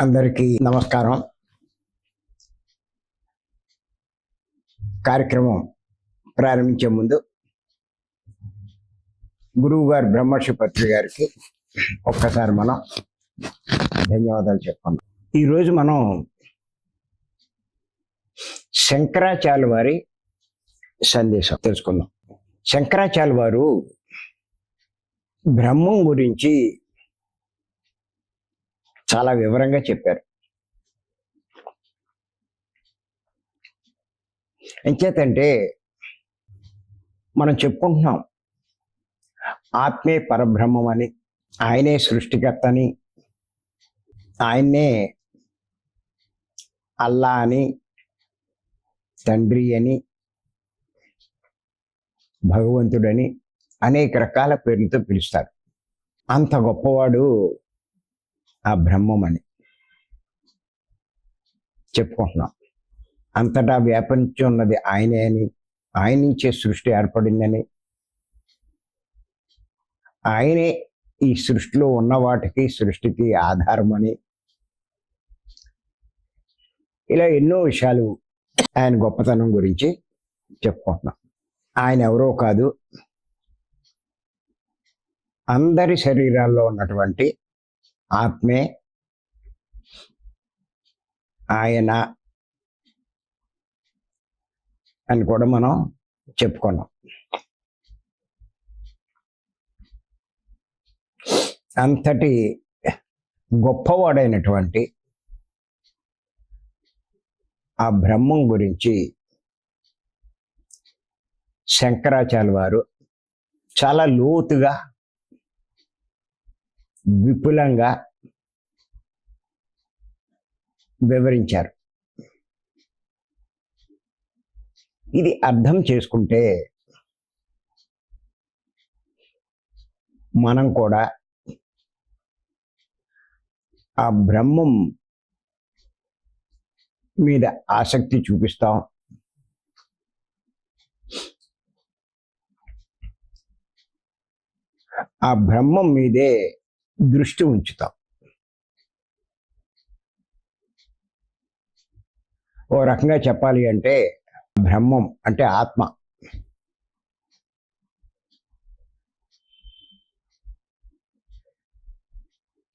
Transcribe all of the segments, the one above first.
అందరికీ నమస్కారం. కార్యక్రమం ప్రారంభించే ముందు గురువు గారు బ్రహ్మర్షి పత్రి గారికి ఒక్కసారి మనం ధన్యవాదాలు చెప్పుకుందాం ఈరోజు మనం శంకరాచార్య వారి సందేశం తెలుసుకుందాం. శంకరాచార్య వారు బ్రహ్మం గురించి చాలా వివరంగా చెప్పారు. ఎంచేతంటే మనం చెప్పుకుంటున్నాం ఆత్మే పరబ్రహ్మం అని ఆయనే సృష్టికర్త అని ఆయన్నే అల్లా అని తండ్రి అని భగవంతుడని అనేక రకాల పేర్లతో పిలుస్తారు. అంత గొప్పవాడు ఆ బ్రహ్మం అని. చెప్పుకుంటున్నాం. అంతటా వ్యాపించి ఉన్నది ఆయనే అని ఆయన నుంచే సృష్టి ఏర్పడిందని. ఆయనే ఈ సృష్టిలో ఉన్న వాటికి సృష్టికి ఆధారమని. ఇలా ఎన్నో విషయాలు ఆయన గొప్పతనం గురించి చెప్పుకుంటున్నాం. ఆయన ఎవరో కాదు. అందరి శరీరాల్లో ఉన్నటువంటి ఆత్మే ఆయన అని కూడా మనం చెప్పుకున్నాం. అంతటి గొప్పవాడైనటువంటి ఆ బ్రహ్మం గురించి శంకరాచార్య వారు చాలా లోతుగా విపులంగా వివరించారు. ఇది అర్థం చేసుకుంటే మనం కూడా ఆ బ్రహ్మం మీద ఆసక్తి చూపిస్తాం. ఆ బ్రహ్మం మీదే దృష్టి ఉంచుతాం. ఓ రకంగా చెప్పాలి అంటే బ్రహ్మం అంటే ఆత్మ.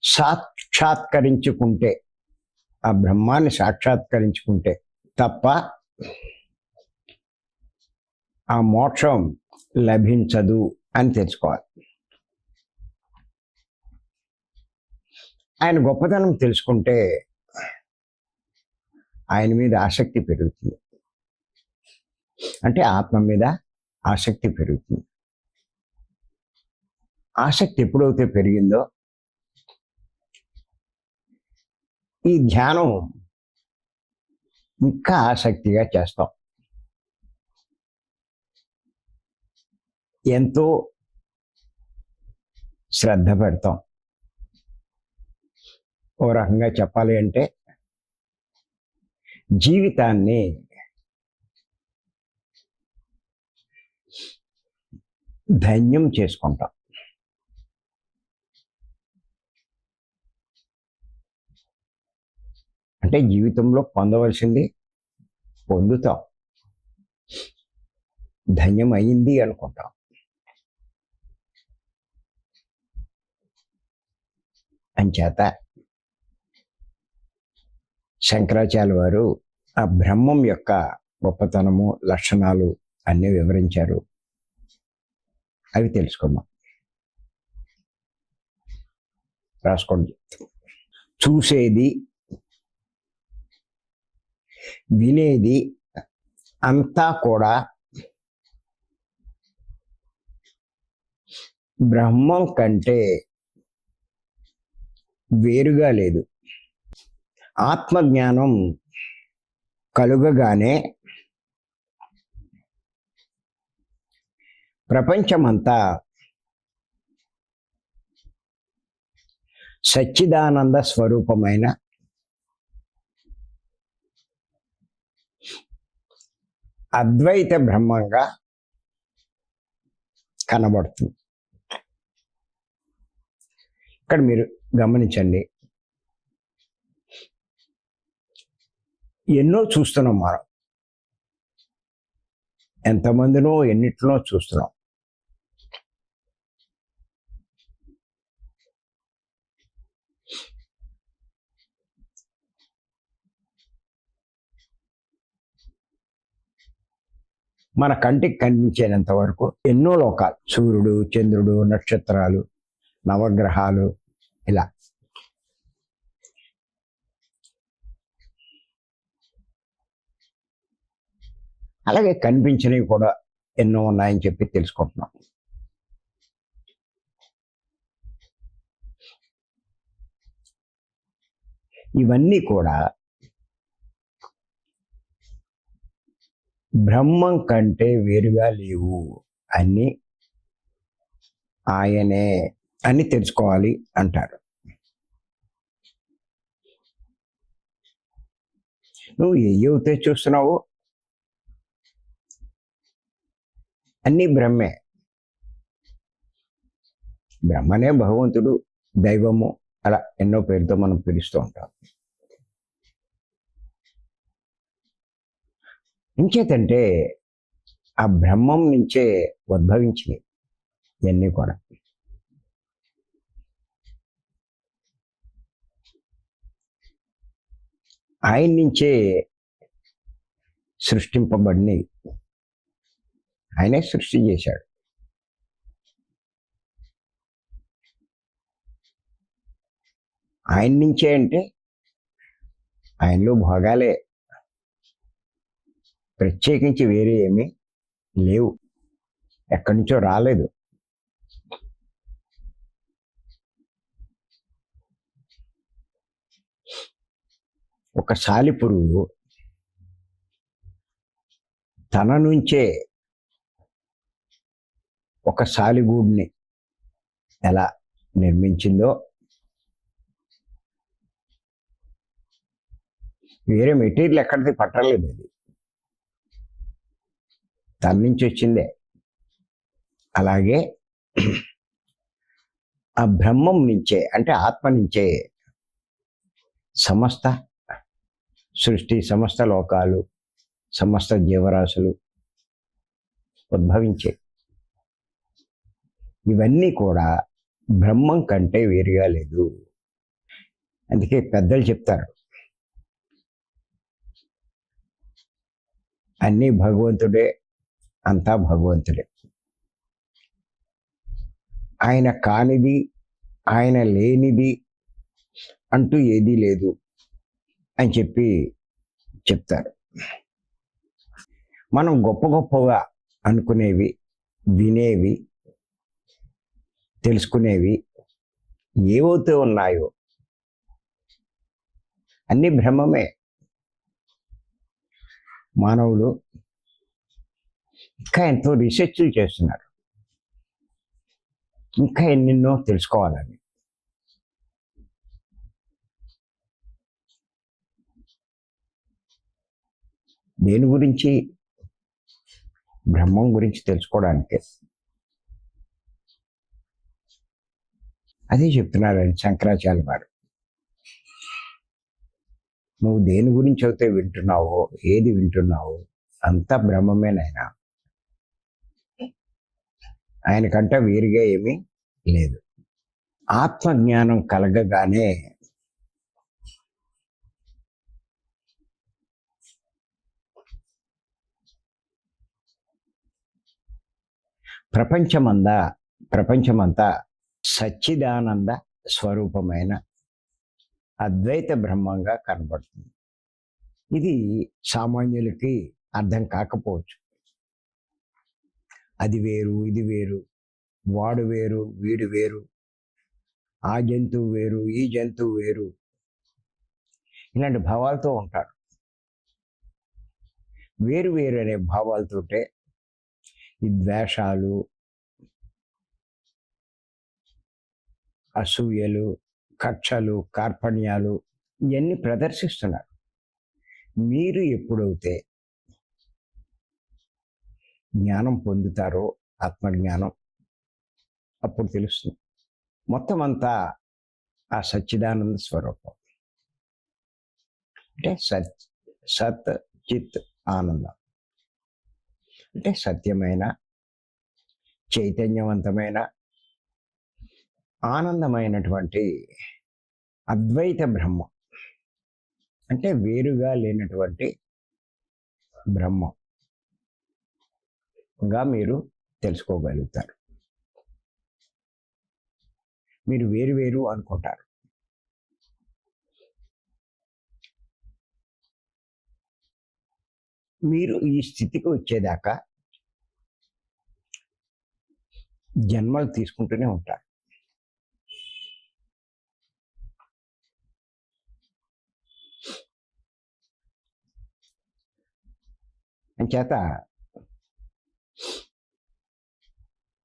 సాక్షాత్కరించుకుంటే ఆ బ్రహ్మాన్ని సాక్షాత్కరించుకుంటే తప్ప ఆ మోక్షం లభించదు అని తెలుసుకోవాలి. ఆయన గొప్పతనం తెలుసుకుంటే ఆయన మీద ఆసక్తి పెరుగుతుంది. అంటే ఆత్మ మీద ఆసక్తి పెరుగుతుంది. ఆసక్తి ఎప్పుడైతే పెరిగిందో ఈ ధ్యానం ఇంకా ఆసక్తిగా చేస్తాం. ఎంతో శ్రద్ధ పెడతాం. ఓ రకంగా చెప్పాలి అంటే జీవితాన్ని ధన్యం చేసుకుంటాం. అంటే జీవితంలో పొందవలసింది పొందుతాం. ధన్యం అయింది అనుకుంటాం. అంచేత శంకరాచార్య వారు ఆ బ్రహ్మం యొక్క గొప్పతనము లక్షణాలు అన్నీ వివరించారు. అవి తెలుసుకుందాం. రాసుకోండి. చూసేది వినేది అంతా కూడా బ్రహ్మం కంటే వేరుగా లేదు. ఆత్మజ్ఞానం కలుగగానే ప్రపంచమంతా సచ్చిదానంద స్వరూపమైన అద్వైత బ్రహ్మంగా కనబడుతుంది. ఇక్కడ మీరు గమనించండి. ఎన్నో చూస్తున్నాం మనం. ఎంతమందినో ఎన్నిటినో చూస్తున్నాం. మన కంటికి కనిపించేంత వరకు ఎన్నో లోకాలు. సూర్యుడు చంద్రుడు నక్షత్రాలు నవగ్రహాలు ఇలా అలాగే కనిపించినవి కూడా ఎన్నో ఉన్నాయని చెప్పి తెలుసుకుంటున్నాం. ఇవన్నీ కూడా బ్రహ్మం కంటే వేరుగా లేవు అని ఆయనే అని తెలుసుకోవాలి అంటారు. నువ్వు ఏ అవుతే చూస్తున్నావో అన్నీ బ్రహ్మే. బ్రహ్మనే భగవంతుడు దైవము అలా ఎన్నో పేరుతో మనం పిలుస్తూ ఉంటాం. ఇంకేతంటే ఆ బ్రహ్మం నుంచే ఉద్భవించినవి ఇవన్నీ కూడా. ఆయన నుంచే సృష్టింపబడినవి. ఆయనే సృష్టి చేశాడు. ఆయన నుంచే అంటే ఆయనలో భోగాలే. ప్రత్యేకించి వేరే ఏమీ లేవు. ఎక్కడి నుంచో రాలేదు. ఒక సాలిపురుగు తన నుంచే ఒక సాలిగూడిని ఎలా నిర్మించిందో వేరే మెటీరియల్ ఎక్కడిది పట్టలేదు అది. తన నుంచి వచ్చిందే. అలాగే ఆ బ్రహ్మం నుంచే అంటే ఆత్మ నుంచే సమస్త సృష్టి సమస్త లోకాలు సమస్త జీవరాశులు ఉద్భవించే ఇవన్నీ కూడా బ్రహ్మం కంటే వేరుగా లేదు. అందుకే పెద్దలు చెప్తారు. అన్నీ భగవంతుడే అంతా భగవంతుడే. ఆయన కానిది ఆయన లేనిది అంటూ ఏదీ లేదు అని చెప్పి చెప్తారు. మనం గొప్ప గొప్పగా అనుకునేవి వినేవి తెలుసుకునేవి ఏవైతే ఉన్నాయో అన్ని భ్రమమే మానవులు ఇంకా ఎంతో రీసెర్చ్లు చేస్తున్నారు. ఇంకా ఎన్నెన్నో తెలుసుకోవాలని. దేని గురించి? బ్రహ్మం గురించి తెలుసుకోవడానికి అదే చెప్తున్నారు శంకరాచార్య వారు. నువ్వు దేని గురించి అయితే వింటున్నావో ఏది వింటున్నావో అంతా బ్రహ్మమేనైనా ఆయనకంటే వేరుగా ఏమీ లేదు. ఆత్మజ్ఞానం కలగగానే ప్రపంచమందా ప్రపంచమంతా సచ్చిదానంద స్వరూపమైన అద్వైత బ్రహ్మంగా కనబడుతుంది. ఇది సామాన్యులకి అర్థం కాకపోవచ్చు. అది వేరు ఇది వేరు వాడు వేరు వీడు వేరు ఆ జంతువు వేరు ఈ జంతువు వేరు ఇలాంటి భావాలతో ఉంటారు. వేరు వేరు అనే భావాలతోటే ఈ ద్వేషాలు అసూయలు కక్షలు కార్పణ్యాలు ఇవన్నీ ప్రదర్శిస్తున్నారు. మీరు ఎప్పుడైతే జ్ఞానం పొందుతారో ఆత్మజ్ఞానం అప్పుడు తెలుస్తుంది. మొత్తం అంతా ఆ సచ్చిదానంద స్వరూపం. అంటే సత్ సత్ చిత్ ఆనందం. అంటే సత్యమైన చైతన్యవంతమైన ఆనందమైనటువంటి అద్వైత బ్రహ్మ. అంటే వేరుగా లేనటువంటి బ్రహ్మంగా మీరు తెలుసుకోగలుగుతారు. మీరు వేరు వేరు అనుకుంటారు. మీరు ఈ స్థితికి వచ్చేదాకా జన్మలు తీసుకుంటూనే ఉంటారు. అంచేత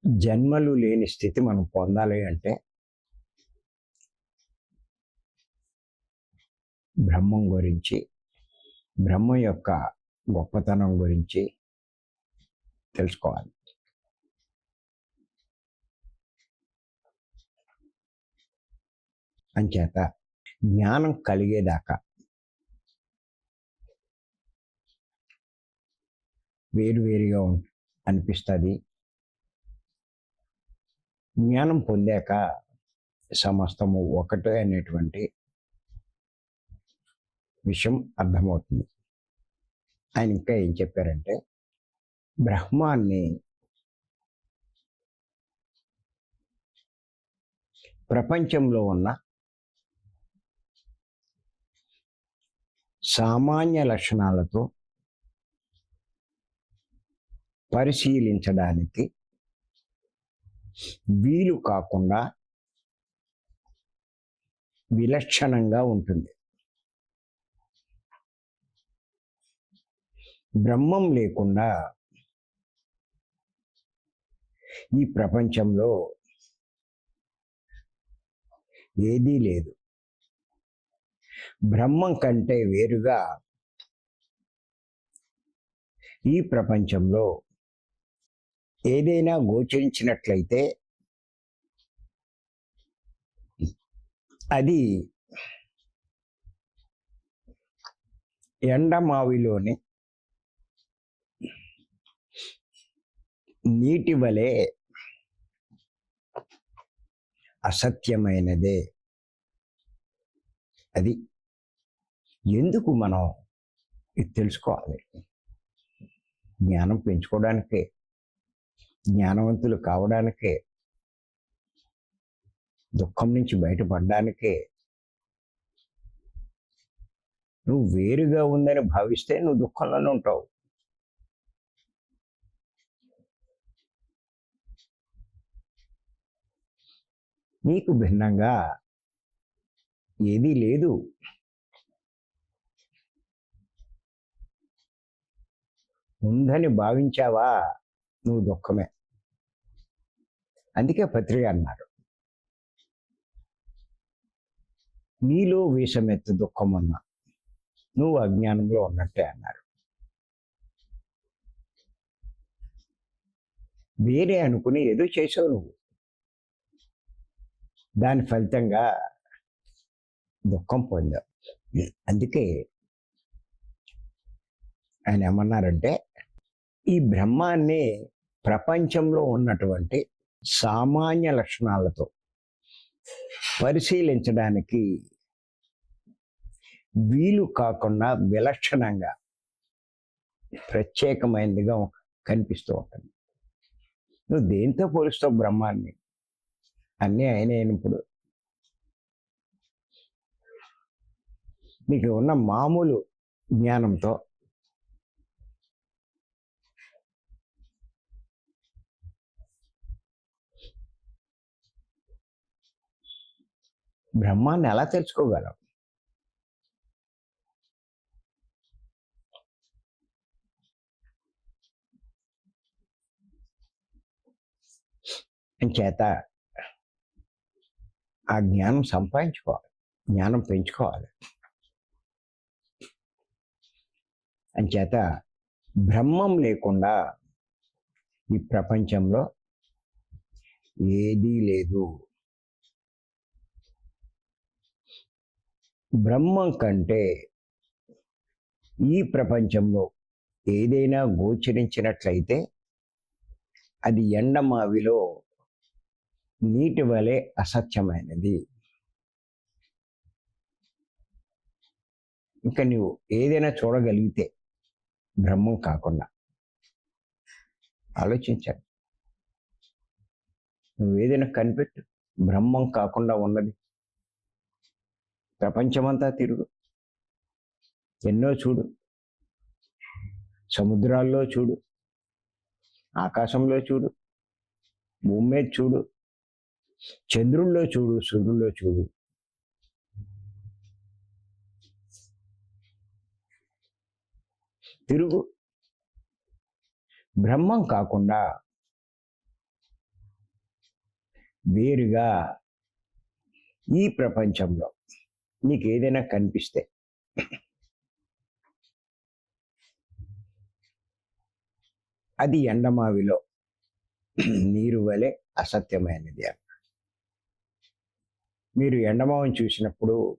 జన్మలు లేని స్థితి మనం పొందాలి అంటే బ్రహ్మం గురించి బ్రహ్మం యొక్క గొప్పతనం గురించి తెలుసుకోవాలి. అంచేత జ్ఞానం కలిగేదాకా వేరువేరుగా అనిపిస్తుంది. జ్ఞానం పొందాక సమస్తము ఒకటే అనేటువంటి విషయం అర్థమవుతుంది. ఆయన ఇంకా ఏం చెప్పారంటే బ్రహ్మాన్ని ప్రపంచంలో ఉన్న సామాన్య లక్షణాలతో పరిశీలించడానికి వీలు కాకుండా విలక్షణంగా ఉంటుంది. బ్రహ్మం లేకుండా ఈ ప్రపంచంలో ఏదీ లేదు. బ్రహ్మం కంటే వేరుగా ఈ ప్రపంచంలో ఏదైనా గోచరించినట్లయితే అది ఎండమావిలోని నీటి వలె అసత్యమైనదే. అది ఎందుకు మనం ఇది తెలుసుకోవాలి? జ్ఞానం పెంచుకోవడానికే జ్ఞానవంతులు కావడానికే దుఃఖం నుంచి బయటపడడానికే నువ్వు వేరుగా ఉందని భావిస్తే నువ్వు దుఃఖంలోనే ఉంటావు. నీకు భిన్నంగా ఏదీ లేదు. ఉందని భావించావా? నువ్వు దుఃఖమే అందుకే పత్రిక అన్నారు. నీలో విషమెత్తు దుఃఖం ఉన్నా నువ్వు అజ్ఞానంలో ఉన్నట్టే అన్నారు. వేరే అనుకుని ఏదో చేసావు నువ్వు. దాని ఫలితంగా దుఃఖం పొందావు. అందుకే ఆయన ఏమన్నారంటే ఈ బ్రహ్మాన్ని ప్రపంచంలో ఉన్నటువంటి సామాన్య లక్షణాలతో పరిశీలించడానికి వీలు కాకుండా విలక్షణంగా ప్రత్యేకమైనదిగా కనిపిస్తూ ఉంటుంది. నువ్వు దేంతో పోలుస్తావు బ్రహ్మాన్ని? అన్నీ ఆయన ఇప్పుడు. మీకు ఉన్న మామూలు జ్ఞానంతో బ్రహ్మాన్ని ఎలా తెలుసుకోగలం? చేత ఆ జ్ఞానం సంపాదించుకోవాలి. జ్ఞానం పెంచుకోవాలి. అంచేత బ్రహ్మం లేకుండా ఈ ప్రపంచంలో ఏదీ లేదు. బ్రహ్మం కంటే ఈ ప్రపంచంలో ఏదైనా గోచరించినట్లయితే అది ఎండమావిలో నీటి వలె అసత్యమైనది. ఇంకా నువ్వు ఏదైనా చూడగలిగితే బ్రహ్మం కాకుండా. ఆలోచించాలి నువ్వు ఏదైనా కనిపెట్టు. బ్రహ్మం కాకుండా ఉన్నది. ప్రపంచమంతా తిరుగు. ఎన్నో చూడు. సముద్రాల్లో చూడు. ఆకాశంలో చూడు. భూమి మీద చూడు. చంద్రుల్లో చూడు. సూర్యుల్లో చూడు. తిరుగు. బ్రహ్మం కాకుండా వేరుగా ఈ ప్రపంచంలో నీకు ఏదైనా కనిపిస్తే. అది ఎండమావిలో నీరు వలె అసత్యమైనది అన్న. మీరు ఎండమావిని చూసినప్పుడు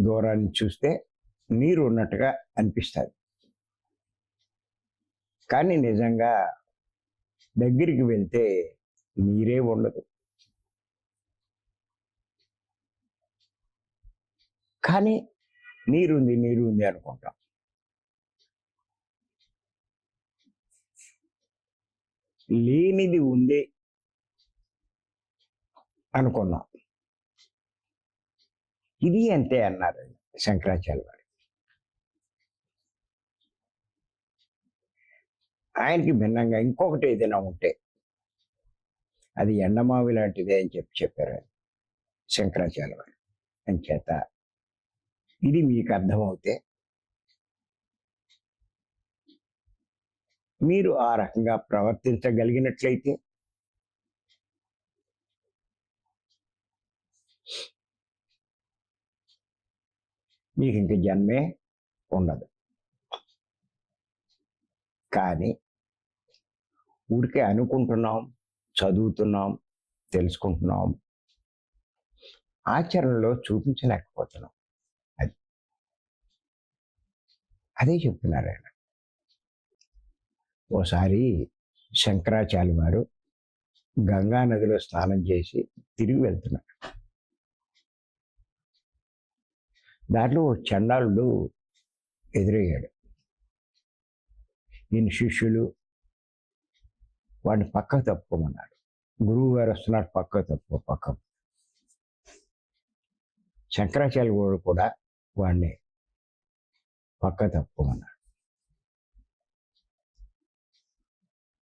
దూరాన్ని చూస్తే నీరు ఉన్నట్టుగా అనిపిస్తుంది. కానీ నిజంగా దగ్గరికి వెళ్తే నీరే ఉండదు. కానీ నీరుంది నీరు ఉంది అనుకుంటాం. లేనిది ఉంది అనుకున్నాం. ఇది అంతే అన్నారు శంకరాచార్య వారు ఆయనకి భిన్నంగా ఇంకొకటి ఏదైనా ఉంటే అది ఎండమావి లాంటిదే అని చెప్పి చెప్పారు శంకరాచార్య వారు అని చేత ఇది మీకు అర్థమవుతే మీరు ఆ రకంగా ప్రవర్తించగలిగినట్లయితే మీకు ఇంక జన్మే ఉండదు. కానీ ఊరికే అనుకుంటున్నాం చదువుతున్నాం తెలుసుకుంటున్నాం ఆచరణలో చూపించలేక అది అదే చెప్తున్నారు ఆయన ఓసారి శంకరాచార్య వారు గంగా నదిలో స్నానం చేసి తిరిగి వెళ్తున్నారు. దాంట్లో ఓ చండాలుడు ఎదురయ్యాడు. ఈయన శిష్యులు వాడిని పక్కకు తప్పుకోమన్నాడు గురువు గారు వస్తున్నాడు పక్కకు తప్పుకో పక్క శంకరాచార్య కూడా వాడిని పక్క తప్పమన్నాడు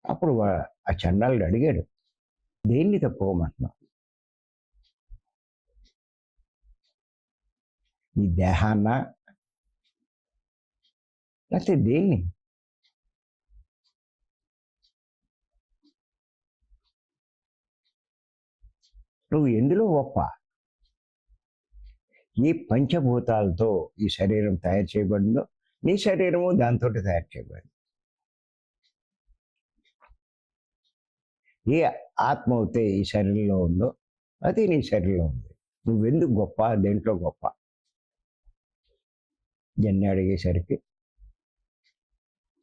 అప్పుడు ఆ చండాలుడు అడిగాడు దేన్ని తప్పుకోమంటున్నావు ఈ దేహాన్న? లేకపోతే దేన్ని? నువ్వు ఎందులో గొప్ప? ఈ పంచభూతాలతో ఈ శరీరం తయారు చేయబడిందో నీ శరీరము దాంతో తయారు చేయబడింది. ఏ ఆత్మ అయితే ఈ శరీరంలో ఉందో అది నీ శరీరంలో ఉంది. నువ్వెందుకు గొప్ప? దేంట్లో గొప్ప? జన్ని అడిగేసరికి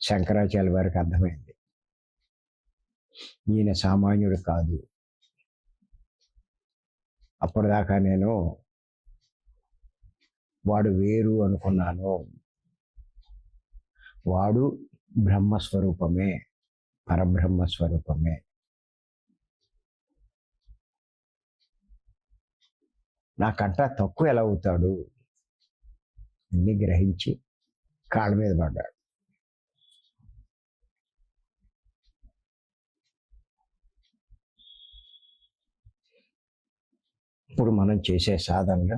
శంకరాచార్య వారికి అర్థమైంది. ఈయన సామాన్యుడు కాదు. అప్పటిదాకా నేను వాడు వేరు అనుకున్నాను. వాడు బ్రహ్మస్వరూపమే పరబ్రహ్మ స్వరూపమే నాకంట తక్కువ ఎలా అవుతాడు? అన్ని గ్రహించి కాళ్ళ మీద పడ్డాడు. ఇప్పుడు మనం చేసే సాధనలో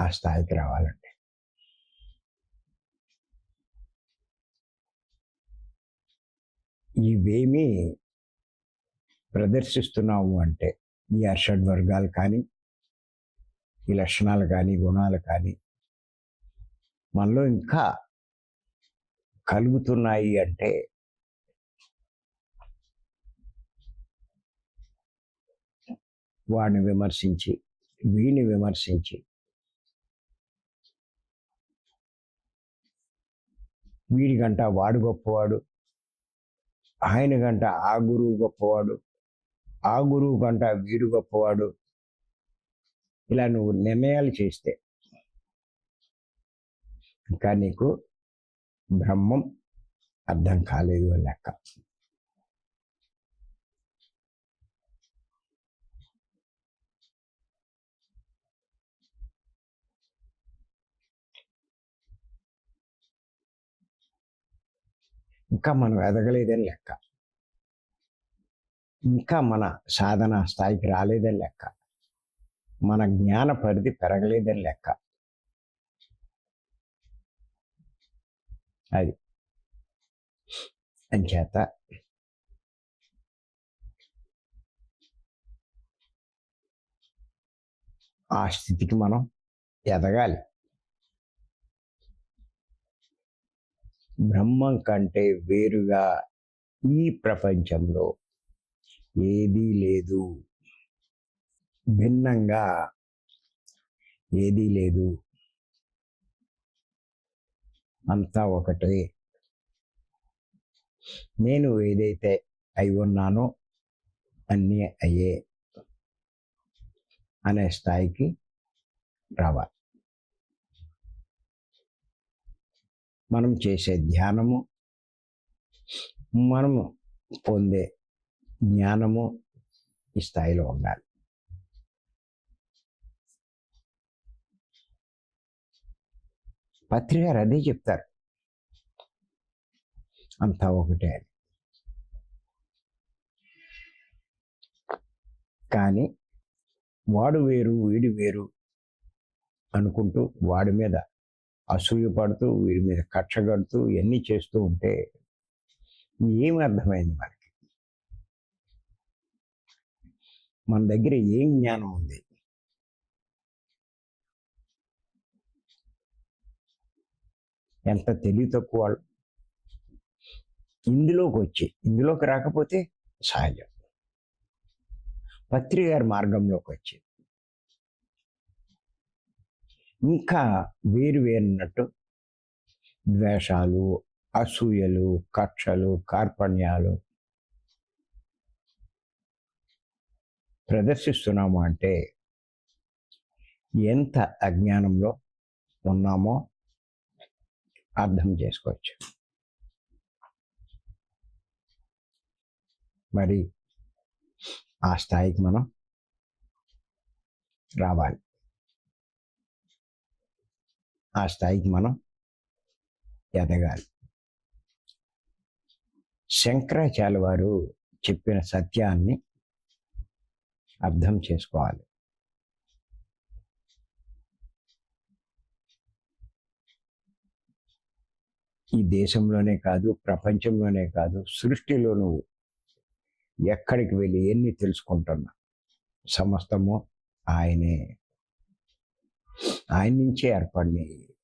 ఆ స్థాయికి రావాలండి. ఇవేమీ ప్రదర్శిస్తున్నాము అంటే ఈ అర్షడ్ వర్గాలు కానీ ఈ లక్షణాలు కానీ గుణాలు కానీ మనలో ఇంకా కలుగుతున్నాయి అంటే వాడిని విమర్శించి వీడిని విమర్శించి వీడికంట వాడు గొప్పవాడు. ఆయన గంట ఆ గురువు గొప్పవాడు. ఆ గురువు కంట వీడు గొప్పవాడు. ఇలా నువ్వు నిర్ణయాలు చేస్తే. ఇంకా నీకు బ్రహ్మం అర్థం కాలేదు అని లెక్క. ఇంకా మనం ఎదగలేదని లెక్క. ఇంకా మన సాధన స్థాయికి రాలేదని లెక్క. మన జ్ఞాన పరిధి పెరగలేదని లెక్క. అది. అంచేత ఆ స్థితికి మనం ఎదగాలి. బ్రహ్మం కంటే వేరుగా ఈ ప్రపంచంలో ఏదీ లేదు. భిన్నంగా ఏదీ లేదు. అంతా ఒకటే. నేను ఏదైతే అయి ఉన్నానో అన్నీ అయ్యే అనే స్థాయికి రావాలి. మనం చేసే ధ్యానము మనము పొందే జ్ఞానము ఈ స్థాయిలో ఉండాలి. పత్రిక గారు అదే చెప్తారు. అంతా ఒకటే అని. కానీ వాడు వేరు వీడి వేరు అనుకుంటూ వాడి మీద అసూయ పడుతూ వీడి మీద కక్షగడుతూ ఇవన్నీ చేస్తూ ఉంటే ఏమి అర్థమైంది మనకి? మన దగ్గర ఏం జ్ఞానం ఉంది? ఎంత తెలివి తక్కువ వాళ్ళు? ఇందులోకి వచ్చి ఇందులోకి రాకపోతే సహజం. పత్రిక గారి మార్గంలోకి వచ్చి ఇంకా వేరు వేరున్నట్టు ద్వేషాలు అసూయలు కక్షలు కార్పణ్యాలు ప్రదర్శిస్తున్నాము అంటే ఎంత అజ్ఞానంలో ఉన్నామో అర్థం చేసుకోవచ్చు. మరి ఆ స్థాయికి మనం రావాలి. ఆ స్థాయికి మనం ఎదగాలి. శంకరాచార్య వారు చెప్పిన సత్యాన్ని అర్థం చేసుకోవాలి. ఈ దేశంలోనే కాదు ప్రపంచంలోనే కాదు సృష్టిలో నువ్వు ఎక్కడికి వెళ్ళి ఎన్ని తెలుసుకుంటున్నా సమస్తము ఆయనే ఆయన నుంచే ఏర్పడినాయి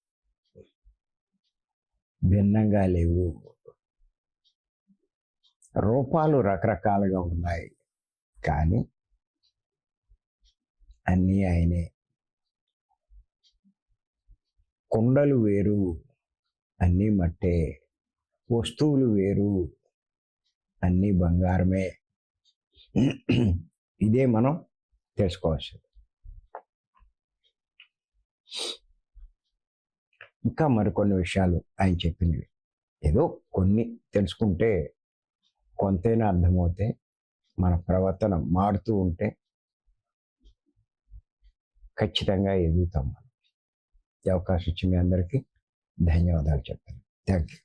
భిన్నంగా లేవు. రూపాలు రకరకాలుగా ఉన్నాయి. కానీ అన్నీ ఆయనే. కుండలు వేరు అన్నీ మట్టే. వస్తువులు వేరు అన్నీ బంగారమే. ఇదే మనం తెలుసుకోవచ్చు ఇంకా మరికొన్ని విషయాలు ఆయన చెప్పినవి ఏదో కొన్ని తెలుసుకుంటే కొంతైనా అర్థమవుతే మన ప్రవర్తన మారుతూ ఉంటే ఖచ్చితంగా ఎదుగుతాం మనం. ఈ అవకాశం ఇచ్చి మీ అందరికీ ధన్యవాదాలు చెప్పాను థ్యాంక్ యూ